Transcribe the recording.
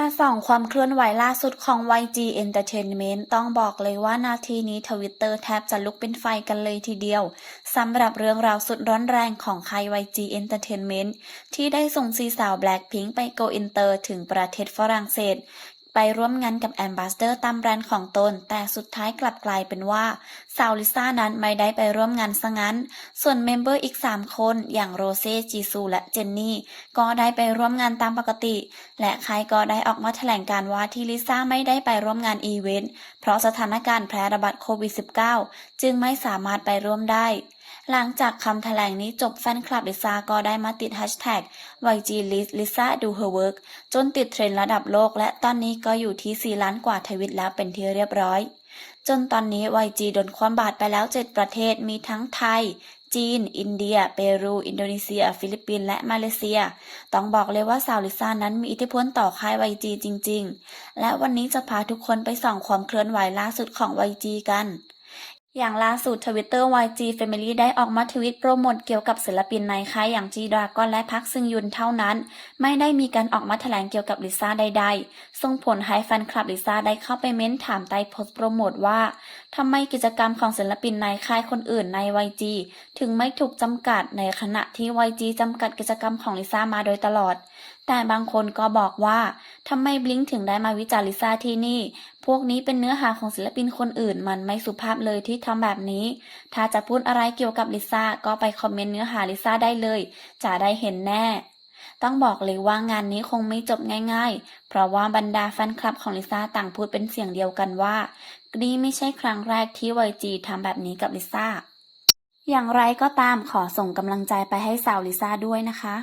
มาส่องความเคลื่อนไหวล่าสุดของ YG Entertainment ต้องบอกเลยว่านาทีนี้ทวิตเตอร์แทบจะลุกเป็นไฟกันเลยทีเดียวสำหรับเรื่องราวสุดร้อนแรงของค่าย YG Entertainment ที่ได้ส่งซีสาว Blackpink ไปโกอินเตอร์ถึงประเทศฝรั่งเศส ไปร่วมงานกับแอมบาสเดอร์ตามแบรนด์ของตน แต่สุดท้ายกลับกลายเป็นว่าสาวลิซ่านั้นไม่ได้ไปร่วมงานซะงั้น ส่วนเมมเบอร์อีก 3 คนอย่างโรเซ่จีซูและเจนนี่ ก็ได้ไปร่วมงานตามปกติ และค่ายก็ได้ออกมาแถลงการว่าที่ลิซ่าไม่ได้ไปร่วมงานอีเวนต์เพราะสถานการณ์แพร่ระบาดโควิด -19 จึงไม่สามารถไปร่วมได้ หลังจากคำแถลงนี้จบแฟนคลับลิซ่าก็ได้มาติดแฮชแท็ก YG Lisa Do Her Work จนติดเทรนด์ระดับโลก และตอนนี้ก็อยู่ที่ 4 ล้านกว่าทวิตแล้วเป็นที่เรียบร้อย จนตอนนี้ YG โดนคว่ำบาตรไปแล้ว 7 ประเทศมีทั้งไทย จีน อินเดีย เปรู อินโดนีเซีย ฟิลิปปินส์และมาเลเซีย ต้องบอกเลยว่าสาวลิซ่านั้นมีอิทธิพลต่อค่าย YG จริง ๆ และวันนี้จะพาทุกคนไปส่องความเคลื่อนไหวล่าสุดของ YG กัน อย่างล่าสุดทวิตเตอร์ YG Family ได้ออกมาทวิตโปรโมทเกี่ยวกับศิลปินในค่ายอย่าง G Dragon และพักซึงยุนเท่านั้น ไม่ได้มีการออกมาแถลงเกี่ยวกับลิซ่าใดๆ ส่งผลให้แฟนคลับลิซ่าได้เข้าไปเม้นถามใต้โพสต์โปรโมทว่าทำไมกิจกรรมของศิลปินในค่ายคนอื่นใน YG ถึงไม่ถูกจำกัดในขณะที่ YG จำกัดกิจกรรมของลิซ่ามาโดยตลอด แต่บางคนก็บอกว่าทำไมบลิงถึงได้มาวิจารณ์ลิซ่าที่นี่ พวกนี้เป็นเนื้อหาของศิลปินคนอื่น มันไม่สุภาพเลยที่ทำแบบนี้ ถ้าจะพูดอะไรเกี่ยวกับลิซ่าก็ไปคอมเมนต์เนื้อหาลิซ่าได้เลย จะได้เห็นแน่ต้องบอกเลยว่างานนี้คงไม่จบง่ายๆ เพราะว่าบรรดาแฟนคลับของลิซ่าต่างพูดเป็นเสียงเดียวกันว่านี่ไม่ใช่ครั้งแรกที่ YG ทำแบบนี้กับลิซ่า อย่างไรก็ตามขอส่งกำลังใจไปให้สาวลิซ่าด้วยนะคะ